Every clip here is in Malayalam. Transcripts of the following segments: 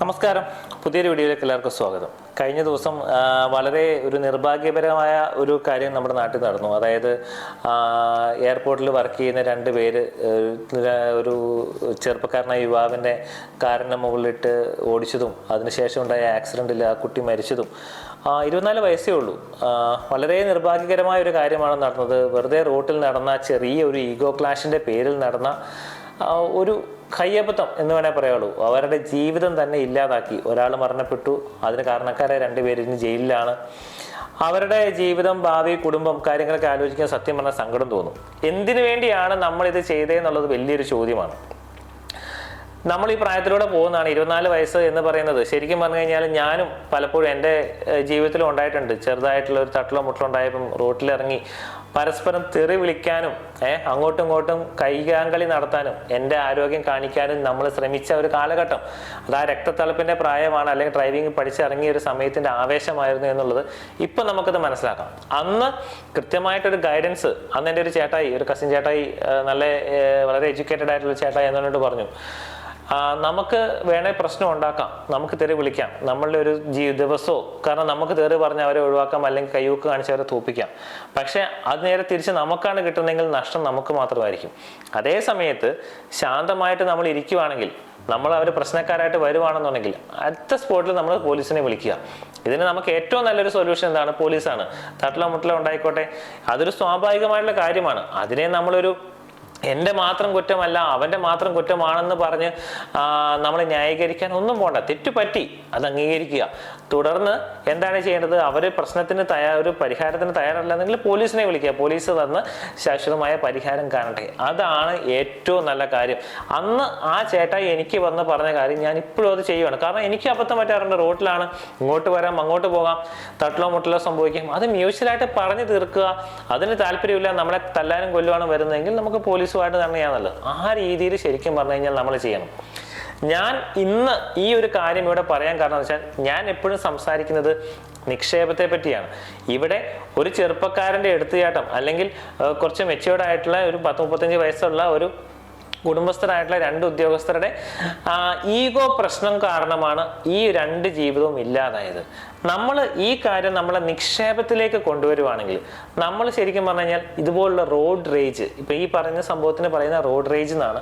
നമസ്കാരം. പുതിയൊരു വീഡിയോയിലേക്ക് എല്ലാവർക്കും സ്വാഗതം. കഴിഞ്ഞ ദിവസം വളരെ ഒരു നിർഭാഗ്യപരമായ ഒരു കാര്യം നമ്മുടെ നാട്ടിൽ നടന്നു. അതായത് എയർപോർട്ടിൽ വർക്ക് ചെയ്യുന്ന രണ്ട് പേര് ഒരു ചെറുപ്പക്കാരനായ യുവാവിന്റെ കാറിന്റെ മുകളിലിട്ട് ഓടിച്ചതും അതിനുശേഷം ഉണ്ടായ ആക്സിഡന്റിൽ ആ കുട്ടി മരിച്ചതും. ഇരുപത്തിനാല് വയസ്സേ ഉള്ളൂ. വളരെ നിർഭാഗ്യകരമായ ഒരു കാര്യമാണ് നടന്നത്. വെറുതെ റോട്ടിൽ നടന്ന ചെറിയ ഒരു ഈഗോ ക്ലാഷിന്റെ പേരിൽ നടന്ന ഒരു കയ്യബദ്ധം എന്ന് വേണേൽ പറയാവുള്ളൂ അവരുടെ ജീവിതം തന്നെ ഇല്ലാതാക്കി. ഒരാൾ മരണപ്പെട്ടു. അതിന് കാരണക്കാരെ രണ്ടുപേരും ഇന്ന് ജയിലിലാണ്. അവരുടെ ജീവിതം ഭാവി കുടുംബം കാര്യങ്ങളൊക്കെ ആലോചിക്കാൻ സത്യം പറഞ്ഞാൽ സങ്കടം തോന്നും. എന്തിനു വേണ്ടിയാണ് നമ്മൾ ഇത് ചെയ്തതെന്നുള്ളത് വലിയൊരു ചോദ്യമാണ്. നമ്മൾ ഈ പ്രായത്തിലൂടെ പോകുന്നതാണ്. ഇരുപത്തിനാല് വയസ്സ് എന്ന് പറയുന്നത്. ശരിക്കും പറഞ്ഞു കഴിഞ്ഞാൽ ഞാനും പലപ്പോഴും എന്റെ ജീവിതത്തിലും ഉണ്ടായിട്ടുണ്ട്. ചെറുതായിട്ടുള്ള ഒരു തട്ടിലോ മുട്ടിലോ ഉണ്ടായപ്പം റോട്ടിലിറങ്ങി പരസ്പരം തെറി വിളിക്കാനും ഏഹ് അങ്ങോട്ടും ഇങ്ങോട്ടും കൈകാങ്കളി നടത്താനും എന്റെ ആരോഗ്യം കാണിക്കാനും നമ്മൾ ശ്രമിച്ച ഒരു കാലഘട്ടം. അത് ആ രക്തത്തളപ്പിന്റെ പ്രായമാണ് അല്ലെങ്കിൽ ഡ്രൈവിംഗ് പഠിച്ചിറങ്ങിയ ഒരു സമയത്തിന്റെ ആവേശമായിരുന്നു എന്നുള്ളത് ഇപ്പം നമുക്കത് മനസ്സിലാക്കാം. അന്ന് കൃത്യമായിട്ടൊരു ഗൈഡൻസ് അന്ന് എന്റെ ഒരു ചേട്ടായി ഒരു കസിൻ ചേട്ടായി നല്ല വളരെ എഡ്യൂക്കേറ്റഡ് ആയിട്ടുള്ള ചേട്ടായി എന്നോട് പറഞ്ഞു നമുക്ക് വേണേൽ പ്രശ്നം ഉണ്ടാക്കാം. നമുക്ക് തെറി വിളിക്കാം. നമ്മളുടെ ഒരു ജീ ദിവസമോ കാരണം നമുക്ക് തെറി പറഞ്ഞ് അവരെ ഒഴിവാക്കാം അല്ലെങ്കിൽ കൈവക്ക് കാണിച്ച് അവരെ തോപ്പിക്കാം പക്ഷേ അത് നേരെ തിരിച്ച് നമുക്കാണ് കിട്ടുന്നതെങ്കിൽ നഷ്ടം നമുക്ക് മാത്രമായിരിക്കും. അതേ സമയത്ത് ശാന്തമായിട്ട് നമ്മൾ ഇരിക്കുവാണെങ്കിൽ നമ്മൾ അവർ പ്രശ്നക്കാരായിട്ട് വരുവാണെന്നുണ്ടെങ്കിൽ അടുത്ത സ്പോട്ടിൽ നമ്മൾ പോലീസിനെ വിളിക്കുക. ഇതിന് നമുക്ക് ഏറ്റവും നല്ലൊരു സൊല്യൂഷൻ എന്താണ്? പോലീസാണ്. തട്ടിലോ മുട്ടിലോ ഉണ്ടായിക്കോട്ടെ. അതൊരു സ്വാഭാവികമായിട്ടുള്ള കാര്യമാണ്. അതിനെ നമ്മളൊരു എന്റെ മാത്രം കുറ്റമല്ല അവന്റെ മാത്രം കുറ്റമാണെന്ന് പറഞ്ഞ് നമ്മൾ ന്യായീകരിക്കാൻ ഒന്നും പോണ്ട. തെറ്റ് പറ്റി അത് അംഗീകരിക്കുക. തുടർന്ന് എന്താണ് ചെയ്യേണ്ടത്? അവർ പ്രശ്നത്തിന് തയ്യാ ഒരു പരിഹാരത്തിന് തയ്യാറല്ലെങ്കിൽ പോലീസിനെ വിളിക്കുക. പോലീസ് വന്ന് ശാശ്വതമായ പരിഹാരം കാണട്ടെ. അതാണ് ഏറ്റവും നല്ല കാര്യം. അന്ന് ആ ചേട്ടായി എനിക്ക് വന്ന് പറഞ്ഞ കാര്യം ഞാൻ ഇപ്പോഴും അത് ചെയ്യുകയാണ് കാരണം എനിക്ക് അബദ്ധം പറ്റാറുണ്ട്. റോട്ടിലാണ്. ഇങ്ങോട്ട് വരാം അങ്ങോട്ട് പോകാം. തട്ടിലോ മുട്ടിലോ സംഭവിക്കും. അത് മ്യൂച്വലായിട്ട് പറഞ്ഞു തീർക്കുക. അതിന് താല്പര്യമില്ല. നമ്മളെ തല്ലാനും കൊല്ലുവാണ് വരുന്നതെങ്കിൽ നമുക്ക് പോലീസുമായിട്ട് തന്നെ തന്നെയാണല്ലോ ആ രീതിയിൽ ശരിക്കും പറഞ്ഞു കഴിഞ്ഞാൽ നമ്മൾ ചെയ്യണം. ഞാൻ ഇന്ന് ഈ ഒരു കാര്യം ഇവിടെ പറയാൻ കാരണം വെച്ചാൽ ഞാൻ എപ്പോഴും സംസാരിക്കുന്നത് നിക്ഷേപത്തെ പറ്റിയാണ്. ഇവിടെ ഒരു ചെറുപ്പക്കാരന്റെ എടുത്തുചാട്ടം അല്ലെങ്കിൽ കുറച്ച് മെച്ചുവേർഡായിട്ടുള്ള ഒരു പത്ത് മുപ്പത്തഞ്ച് വയസ്സുള്ള ഒരു കുടുംബസ്ഥരായിട്ടുള്ള രണ്ട് ഉദ്യോഗസ്ഥരുടെ ഈഗോ പ്രശ്നം കാരണമാണ് ഈ രണ്ട് ജീവിതവും ഇല്ലാതായത്. നമ്മൾ ഈ കാര്യം നമ്മളെ നിക്ഷേപത്തിലേക്ക് കൊണ്ടുവരുവാണെങ്കിൽ നമ്മൾ ശരിക്കും പറഞ്ഞു കഴിഞ്ഞാൽ ഇതുപോലുള്ള റോഡ് റേജ് ഇപ്പൊ ഈ പറഞ്ഞ സംഭവത്തിന് പറയുന്ന റോഡ് റേജ് എന്നാണ്.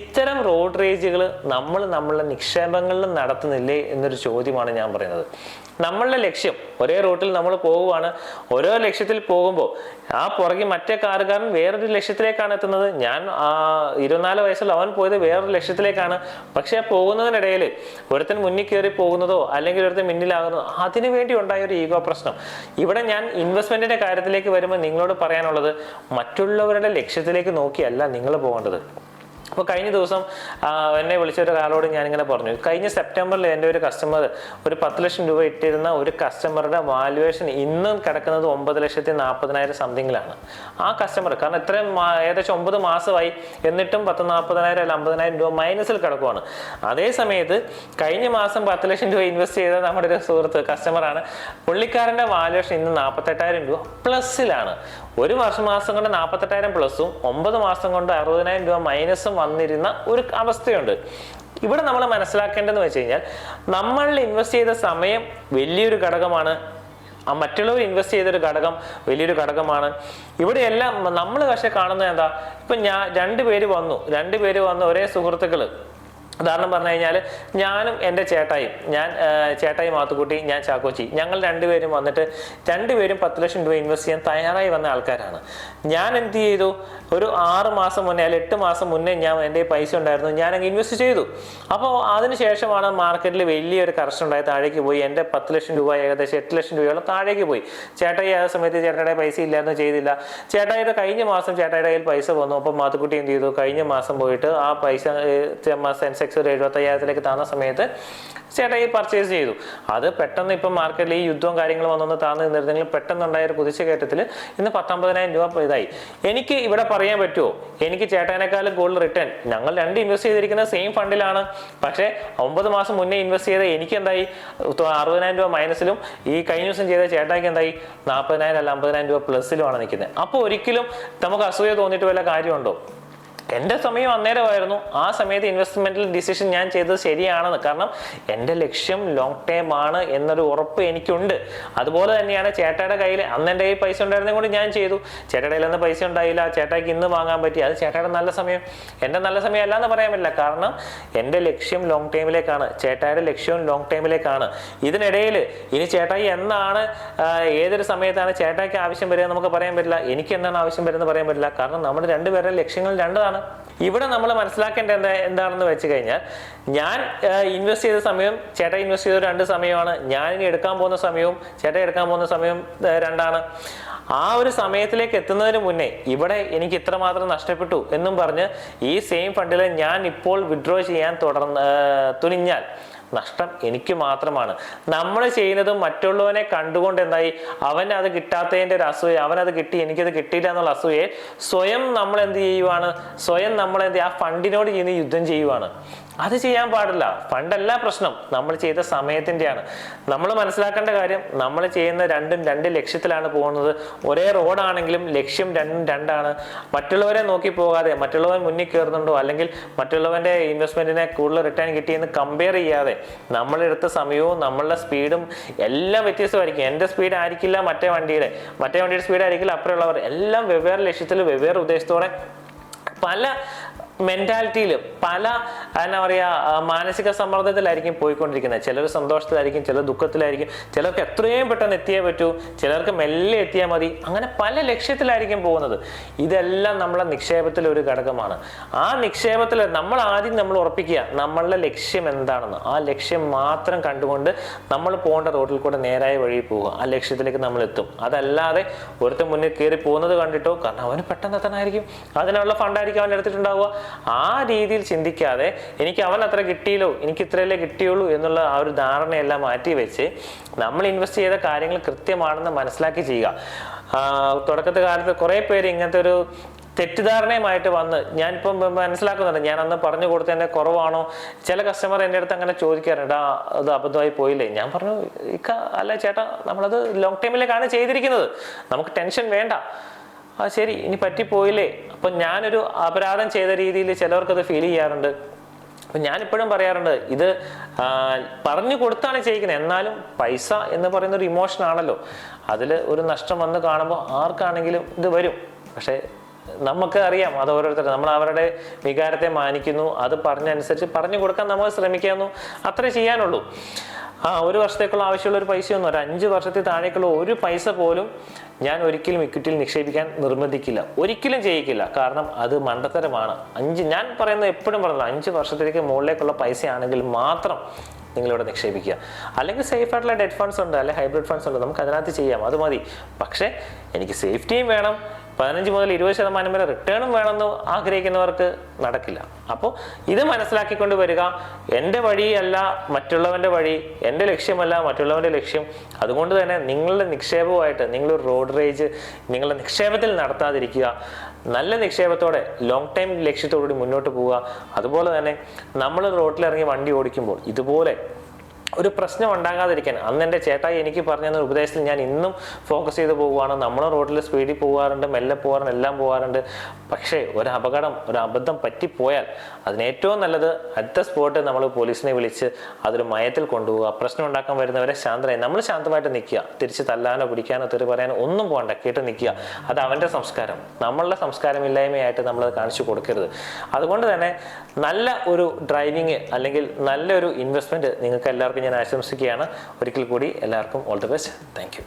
ഇത്തരം റോഡ് റേജുകൾ നമ്മൾ നമ്മളുടെ നിക്ഷേപങ്ങളിൽ നടത്തുന്നില്ലേ എന്നൊരു ചോദ്യമാണ് ഞാൻ പറയുന്നത്. നമ്മളുടെ ലക്ഷ്യം ഒരേ റൂട്ടിൽ നമ്മൾ പോകുവാണ്. ഓരോ ലക്ഷ്യത്തിൽ പോകുമ്പോൾ ആ പുറകെ മറ്റേ കാറുകാരൻ വേറൊരു ലക്ഷ്യത്തിലേക്കാണ് എത്തുന്നത്. ഞാൻ ഇരുപത്തിനാല് വയസ്സുള്ള അവൻ പോയത് വേറൊരു ലക്ഷ്യത്തിലേക്കാണ്. പക്ഷേ പോകുന്നതിനിടയിൽ ഒരുത്തൻ മുന്നിൽ കയറി പോകുന്നതോ അല്ലെങ്കിൽ ഒരുത്തൻ മുന്നിലാകുന്നതോ അതിനു വേണ്ടി ഉണ്ടായ ഒരു ഈഗോ പ്രശ്നം. ഇവിടെ ഞാൻ ഇൻവെസ്റ്റ്മെന്റിന്റെ കാര്യത്തിലേക്ക് വരുമ്പോൾ നിങ്ങളോട് പറയാനുള്ളത് മറ്റുള്ളവരുടെ ലക്ഷ്യത്തിലേക്ക് നോക്കിയല്ല നിങ്ങൾ പോകേണ്ടത്. അപ്പോൾ കഴിഞ്ഞ ദിവസം എന്നെ വിളിച്ച ഒരാളോട് ഞാനിങ്ങനെ പറഞ്ഞു. കഴിഞ്ഞ സെപ്റ്റംബറിൽ എന്റെ ഒരു കസ്റ്റമർ ഒരു പത്ത് ലക്ഷം രൂപ ഇട്ടിരുന്ന ഒരു കസ്റ്റമറുടെ വാല്യുവേഷൻ ഇന്നും കിടക്കുന്നത് ഒമ്പത് ലക്ഷത്തി നാൽപ്പതിനായിരം സംതിങ്ങിലാണ് ആ കസ്റ്റമർ കാരണം ഇത്രയും ഏകദേശം ഒമ്പത് മാസമായി എന്നിട്ടും പത്ത് നാൽപ്പതിനായിരം അല്ല അമ്പതിനായിരം രൂപ മൈനസിൽ കിടക്കുവാണ്. അതേ സമയത്ത് കഴിഞ്ഞ മാസം പത്ത് ലക്ഷം രൂപ ഇൻവെസ്റ്റ് ചെയ്ത നമ്മുടെ ഒരു സുഹൃത്ത് കസ്റ്റമറാണ് പുള്ളിക്കാരന്റെ വാല്യുവേഷൻ ഇന്ന് നാൽപ്പത്തെട്ടായിരം രൂപ പ്ലസ്സിലാണ് ഒരു വർഷം മാസം കൊണ്ട് നാൽപ്പത്തെട്ടായിരം പ്ലസും ഒമ്പത് മാസം കൊണ്ട് അറുപതിനായിരം രൂപ മൈനസും വന്നിരുന്ന ഒരു അവസ്ഥയുണ്ട്. ഇവിടെ നമ്മൾ മനസ്സിലാക്കേണ്ടതെന്ന് വെച്ച് കഴിഞ്ഞാൽ നമ്മൾ ഇൻവെസ്റ്റ് ചെയ്ത സമയം വലിയൊരു ഘടകമാണ്. മറ്റുള്ളവർ ഇൻവെസ്റ്റ് ചെയ്തൊരു ഘടകം വലിയൊരു ഘടകമാണ്. ഇവിടെയെല്ലാം നമ്മൾ പക്ഷെ കാണുന്നത് എന്താ? ഇപ്പം ഞാൻ രണ്ട് പേര് വന്നു. രണ്ട് പേര് വന്ന് ഒരേ സുഹൃത്തുക്കൾ ഉദാഹരണം പറഞ്ഞു കഴിഞ്ഞാൽ ഞാനും എന്റെ ചേട്ടായും ഞാൻ ചേട്ടായി മാത്തുക്കുട്ടി ഞാൻ ചാക്കോച്ചി ഞങ്ങൾ രണ്ടുപേരും വന്നിട്ട് രണ്ടുപേരും പത്ത് ലക്ഷം രൂപ ഇൻവെസ്റ്റ് ചെയ്യാൻ തയ്യാറായി വന്ന ആൾക്കാരാണ്. ഞാൻ എന്ത് ചെയ്തു? ഒരു ആറ് മാസം മുന്നേ അല്ലെങ്കിൽ എട്ട് മാസം മുന്നേ ഞാൻ എന്റെ പൈസ ഉണ്ടായിരുന്നു ഞാൻ അങ്ങ് ഇൻവെസ്റ്റ് ചെയ്തു. അപ്പോൾ അതിനുശേഷമാണ് മാർക്കറ്റിൽ വലിയൊരു കറക്ഷൻ ഉണ്ടായി താഴേക്ക് പോയി എന്റെ പത്ത് ലക്ഷം രൂപ ഏകദേശം എട്ട് ലക്ഷം രൂപയോളം താഴേക്ക് പോയി. ചേട്ടായി ആ സമയത്ത് ചേട്ടായുടെ പൈസ ഇല്ലായിരുന്നു ചെയ്തില്ല. ചേട്ടായിയുടെ കഴിഞ്ഞ മാസം ചേട്ടായുടെ കയ്യിൽ പൈസ വന്നു അപ്പോൾ മാത്തുക്കുട്ടി എന്ത് ചെയ്തു? കഴിഞ്ഞ മാസം പോയിട്ട് ആ പൈസ സെൻസെക്സ് ഒരു എഴുപത്തി അയ്യായിരത്തിലേക്ക് താന്ന സമയത്ത് ചേട്ടാ ഈ പർച്ചേസ് ചെയ്തു. അത് പെട്ടെന്ന് ഇപ്പം മാർക്കറ്റിൽ ഈ യുദ്ധവും കാര്യങ്ങളും വന്നൊന്ന് താന്ന് നിന്നിരുന്നെങ്കിൽ പെട്ടെന്നുണ്ടായ ഒരു കുതിച്ചുകയറ്റത്തിൽ ഇന്ന് പത്തൊമ്പതിനായിരം രൂപ ഇതായി. എനിക്ക് ഇവിടെ പറയാൻ പറ്റുമോ എനിക്ക് ചേട്ടാനേക്കാളും ഗോൾഡ് റിട്ടേൺ ഞങ്ങൾ രണ്ട് ഇൻവെസ്റ്റ് ചെയ്തിരിക്കുന്ന സെയിം ഫണ്ടിലാണ് പക്ഷേ ഒമ്പത് മാസം മുന്നേ ഇൻവെസ്റ്റ് ചെയ്ത എനിക്ക് എന്തായി അറുപതിനായിരം രൂപ മൈനസിലും ഈ കഴിഞ്ഞ ദിവസം ചെയ്ത ചേട്ടായിക്ക് എന്തായി? നാൽപ്പതിനായിരം അല്ല അമ്പതിനായിരം രൂപ പ്ലസ്സിലുമാണ് നിൽക്കുന്നത് അപ്പോൾ ഒരിക്കലും നമുക്ക് അസൂയ തോന്നിയിട്ട് വല്ല കാര്യമുണ്ടോ? എന്റെ സമയം അന്നേരമായിരുന്നു. ആ സമയത്ത് ഇൻവെസ്റ്റ്മെന്റിൽ ഡിസിഷൻ ഞാൻ ചെയ്തത് ശരിയാണെന്ന്. കാരണം എന്റെ ലക്ഷ്യം ലോങ് ടേം ആണ് എന്നൊരു ഉറപ്പ് എനിക്കുണ്ട്. അതുപോലെ തന്നെയാണ് ചേട്ടായുടെ കയ്യിൽ അന്ന് എന്റെ കയ്യിൽ പൈസ ഉണ്ടായിരുന്നത് കൊണ്ട് ഞാൻ ചെയ്തു. ചേട്ടയുടെ കയ്യിൽ അന്ന് പൈസ ഉണ്ടായില്ല. ചേട്ടായിക്ക് ഇന്ന് വാങ്ങാൻ പറ്റി. അത് ചേട്ടായുടെ നല്ല സമയം. എന്റെ നല്ല സമയം അല്ല എന്ന് പറയാൻ പറ്റില്ല. കാരണം എന്റെ ലക്ഷ്യം ലോങ് ടൈമിലേക്കാണ് ചേട്ടായുടെ ലക്ഷ്യവും ലോങ് ടൈമിലേക്കാണ് ഇതിനിടയിൽ ഇനി ചേട്ടായി എന്നാണ് ഏതൊരു സമയത്താണ് ചേട്ടായിക്ക് ആവശ്യം വരിക നമുക്ക് പറയാൻ പറ്റില്ല. എനിക്ക് എന്താണ് ആവശ്യം വരുന്നത് പറയാൻ പറ്റില്ല. കാരണം നമ്മുടെ രണ്ടുപേരുടെ ലക്ഷ്യങ്ങൾ രണ്ടതാണ്. ഇവിടെ നമ്മൾ മനസ്സിലാക്കേണ്ട എന്താ എന്താണെന്ന് വെച്ച് കഴിഞ്ഞാൽ ഞാൻ ഇൻവെസ്റ്റ് ചെയ്ത സമയം ചേട്ടാ ഇൻവെസ്റ്റ് ചെയ്ത രണ്ട് സമയമാണ്. ഞാൻ ഇനി എടുക്കാൻ പോകുന്ന സമയവും ചേട്ടാ എടുക്കാൻ പോകുന്ന സമയവും രണ്ടാണ്. ആ ഒരു സമയത്തിലേക്ക് എത്തുന്നതിന് മുന്നേ ഇവിടെ എനിക്ക് ഇത്രമാത്രം നഷ്ടപ്പെട്ടു എന്നും പറഞ്ഞ് ഈ സെയിം ഫണ്ടിൽ ഞാൻ ഇപ്പോൾ വിഡ്രോ ചെയ്യാൻ തുടർന്ന് തുനിഞ്ഞാൽ നഷ്ടം എനിക്ക് മാത്രമാണ്. നമ്മൾ ചെയ്യുന്നത് മറ്റുള്ളവനെ കണ്ടുകൊണ്ട് എന്തായി? അവൻ അത് കിട്ടാത്തതിന്റെ ഒരു അസൂയ അവനത് കിട്ടി എനിക്കത് കിട്ടിയില്ല എന്നുള്ള അസൂയെ സ്വയം നമ്മൾ എന്ത് ചെയ്യുവാണ്? സ്വയം നമ്മൾ എന്ത് ആ ഫണ്ടിനോട് ചെയ്യുന്ന യുദ്ധം ചെയ്യുവാണ്. അത് ചെയ്യാൻ പാടില്ല. ഫണ്ടല്ല പ്രശ്നം. നമ്മൾ ചെയ്ത സമയത്തിന്റെയാണ് നമ്മൾ മനസ്സിലാക്കേണ്ട കാര്യം നമ്മൾ ചെയ്യുന്ന രണ്ടും രണ്ട് ലക്ഷ്യത്തിലാണ് പോകുന്നത്. ഒരേ റോഡാണെങ്കിലും ലക്ഷ്യം രണ്ടും രണ്ടാണ്. മറ്റുള്ളവരെ നോക്കി പോകാതെ മറ്റുള്ളവൻ മുന്നിൽ കയറുന്നുണ്ടോ അല്ലെങ്കിൽ മറ്റുള്ളവന്റെ ഇൻവെസ്റ്റ്മെന്റിനെ കൂടുതൽ റിട്ടേൺ കിട്ടിയെന്ന് കമ്പയർ ചെയ്യാതെ നമ്മളെടുത്ത സമയവും നമ്മളുടെ സ്പീഡും എല്ലാം വ്യത്യസ്തമായിരിക്കും. എന്റെ സ്പീഡ് ആയിരിക്കില്ല മറ്റേ വണ്ടിയുടെ. മറ്റേ വണ്ടിയുടെ സ്പീഡ് ആയിരിക്കില്ല അപ്പുറമുള്ളവർ. എല്ലാം വെവ്വേറെ ലക്ഷ്യത്തിൽ വെവ്വേറെ ഉദ്ദേശത്തോടെ പല മെന്റാലിറ്റിയിൽ പല എന്താ പറയുക മാനസിക സമ്മർദ്ദത്തിലായിരിക്കും പോയിക്കൊണ്ടിരിക്കുന്നത്. ചിലർ സന്തോഷത്തിലായിരിക്കും ചിലർ ദുഃഖത്തിലായിരിക്കും ചിലർക്ക് എത്രയും പെട്ടെന്ന് എത്തിയേ പറ്റൂ ചിലർക്ക് മെല്ലെ എത്തിയാൽ മതി. അങ്ങനെ പല ലക്ഷ്യത്തിലായിരിക്കും പോകുന്നത്. ഇതെല്ലാം നമ്മളെ നിക്ഷേപത്തിലെ ഒരു ഘടകമാണ്. ആ നിക്ഷേപത്തിൽ നമ്മൾ ആദ്യം നമ്മൾ ഉറപ്പിക്കുക നമ്മളുടെ ലക്ഷ്യം എന്താണെന്ന്. ആ ലക്ഷ്യം മാത്രം കണ്ടുകൊണ്ട് നമ്മൾ പോകേണ്ട റോഡിൽ കൂടെ നേരായ വഴി പോവുക. ആ ലക്ഷ്യത്തിലേക്ക് നമ്മൾ എത്തും. അതല്ലാതെ ഒരുത്തൻ മുന്നിൽ കയറി പോകുന്നത് കണ്ടിട്ടോ കാരണം അവന് പെട്ടെന്ന് എത്തണമായിരിക്കും അതിനുള്ള ഫണ്ടായിരിക്കും അവൻ എടുത്തിട്ടുണ്ടാവുക ആ രീതിയിൽ ചിന്തിക്കാതെ എനിക്ക് അവൻ അത്ര കിട്ടിയല്ലോ എനിക്ക് ഇത്രയല്ലേ കിട്ടിയുള്ളൂ എന്നുള്ള ആ ഒരു ധാരണയെല്ലാം മാറ്റി വെച്ച് നമ്മൾ ഇൻവെസ്റ്റ് ചെയ്ത കാര്യങ്ങൾ കൃത്യമാണെന്ന് മനസ്സിലാക്കി ചെയ്യുക. തുടക്കത്തെ കാലത്ത് കുറേ പേര് ഇങ്ങനത്തെ ഒരു തെറ്റിദ്ധാരണയുമായിട്ട് വന്ന് ഞാനിപ്പം മനസ്സിലാക്കുന്നുണ്ട് ഞാൻ അന്ന് പറഞ്ഞു കൊടുത്തതിന്റെ കുറവാണോ? ചില കസ്റ്റമർ എന്റെ അടുത്ത് അങ്ങനെ ചോദിക്കാറുണ്ട് ആ അത് അബദ്ധമായി പോയില്ലേ? ഞാൻ പറഞ്ഞു ഇക്ക അല്ല ചേട്ടാ നമ്മളത് ലോങ് ടൈമിലേക്കാണ് ചെയ്തിരിക്കുന്നത്. നമുക്ക് ടെൻഷൻ വേണ്ട. ആ ശരി ഇനി പറ്റിപ്പോയില്ലേ? അപ്പം ഞാനൊരു അപരാധം ചെയ്ത രീതിയിൽ ചിലവർക്കത് ഫീൽ ചെയ്യാറുണ്ട്. അപ്പം ഞാനിപ്പോഴും പറയാറുണ്ട് ഇത് പറഞ്ഞു കൊടുത്താണ് ചെയ്യിക്കുന്നത്. എന്നാലും പൈസ എന്ന് പറയുന്ന ഒരു ഇമോഷൻ ആണല്ലോ. അതിൽ ഒരു നഷ്ടം വന്ന് കാണുമ്പോൾ ആർക്കാണെങ്കിലും ഇത് വരും. പക്ഷേ നമുക്ക് അറിയാം അത് ഓരോരുത്തർ നമ്മൾ അവരുടെ വികാരത്തെ മാനിക്കുന്നു. അത് പറഞ്ഞനുസരിച്ച് പറഞ്ഞു കൊടുക്കാൻ നമ്മൾ ശ്രമിക്കുന്നു. അത്രേ ചെയ്യാനുള്ളൂ. ആ ഒരു വർഷത്തേക്കുള്ള ആവശ്യമുള്ള ഒരു പൈസയൊന്നും ഒരു അഞ്ച് വർഷത്തിൽ താഴേക്കുള്ള ഒരു പൈസ പോലും ഞാൻ ഒരിക്കലും ഇക്വിറ്റിയിൽ നിക്ഷേപിക്കാൻ നിർബന്ധിക്കില്ല. ഒരിക്കലും ചെയ്യിക്കില്ല. കാരണം അത് മണ്ടത്തരമാണ്. അഞ്ച് ഞാൻ പറയുന്നത് എപ്പോഴും പറഞ്ഞില്ല അഞ്ച് വർഷത്തേക്ക് മുകളിലേക്കുള്ള പൈസയാണെങ്കിൽ മാത്രം നിങ്ങളിവിടെ നിക്ഷേപിക്കുക. അല്ലെങ്കിൽ സേഫ് ആയിട്ടുള്ള ഡെറ്റ് ഫണ്ട്സ് ഉണ്ട് അല്ലെങ്കിൽ ഹൈബ്രിഡ് ഫണ്ട്സ് ഉണ്ട്. നമുക്ക് അതിനകത്ത് ചെയ്യാം. അത് മതി. പക്ഷേ എനിക്ക് സേഫ്റ്റിയും വേണം. പതിനഞ്ച് മുതൽ ഇരുപത് ശതമാനം വരെ റിട്ടേണും വേണമെന്ന് ആഗ്രഹിക്കുന്നവർക്ക് നടക്കില്ല. അപ്പോൾ ഇത് മനസ്സിലാക്കിക്കൊണ്ട് വരിക എന്റെ വഴിയല്ല മറ്റുള്ളവന്റെ വഴി എന്റെ ലക്ഷ്യമല്ല മറ്റുള്ളവന്റെ ലക്ഷ്യം. അതുകൊണ്ട് തന്നെ നിങ്ങളുടെ നിക്ഷേപവുമായിട്ട് നിങ്ങളൊരു റോഡ് റേജ് നിങ്ങളുടെ നിക്ഷേപത്തിൽ നടത്താതിരിക്കുക. നല്ല നിക്ഷേപത്തോടെ ലോങ് ടൈം ലക്ഷ്യത്തോടുകൂടി മുന്നോട്ട് പോവുക. അതുപോലെ തന്നെ നമ്മൾ റോഡിലിറങ്ങി വണ്ടി ഓടിക്കുമ്പോൾ ഇതുപോലെ ഒരു പ്രശ്നം ഉണ്ടാകാതിരിക്കാൻ. അന്ന് എന്റെ ചേട്ടായി എനിക്ക് പറഞ്ഞ ഉപദേശത്തിൽ ഞാൻ ഇന്നും ഫോക്കസ് ചെയ്ത് പോവുകയാണ്. നമ്മൾ റോഡിൽ സ്പീഡിൽ പോകാറുണ്ട് മെല്ലെ പോകാറുണ്ട് എല്ലാം പോകാറുണ്ട്. പക്ഷേ ഒരു അപകടം ഒരു അബദ്ധം പറ്റിപ്പോയാൽ അതിന് ഏറ്റവും നല്ലത് അടുത്ത സ്പോട്ട് നമ്മൾ പോലീസിനെ വിളിച്ച് അതൊരു മയത്തിൽ കൊണ്ടുപോകുക പ്രശ്നം ഉണ്ടാക്കാൻ വരുന്നവരെ ശാന്തരായി നമ്മൾ ശാന്തമായിട്ട് നിൽക്കുക. തിരിച്ച് തല്ലാനോ പിടിക്കാനോ തെറി പറയാനോ ഒന്നും പോകണ്ട. കേട്ട് നിൽക്കുക. അത് അവന്റെ സംസ്കാരം. നമ്മളുടെ സംസ്കാരം ഇല്ലായ്മയായിട്ട് നമ്മൾ അത് കാണിച്ചു കൊടുക്കരുത്. അതുകൊണ്ട് തന്നെ നല്ല ഒരു ഡ്രൈവിങ് അല്ലെങ്കിൽ നല്ലൊരു ഇൻവെസ്റ്റ്മെന്റ് നിങ്ങൾക്ക് എല്ലാവർക്കും ഞാൻ ആശംസിക്കുകയാണ്. ഒരിക്കൽ കൂടി എല്ലാവർക്കും ഓൾ ദി ബെസ്റ്റ് താങ്ക്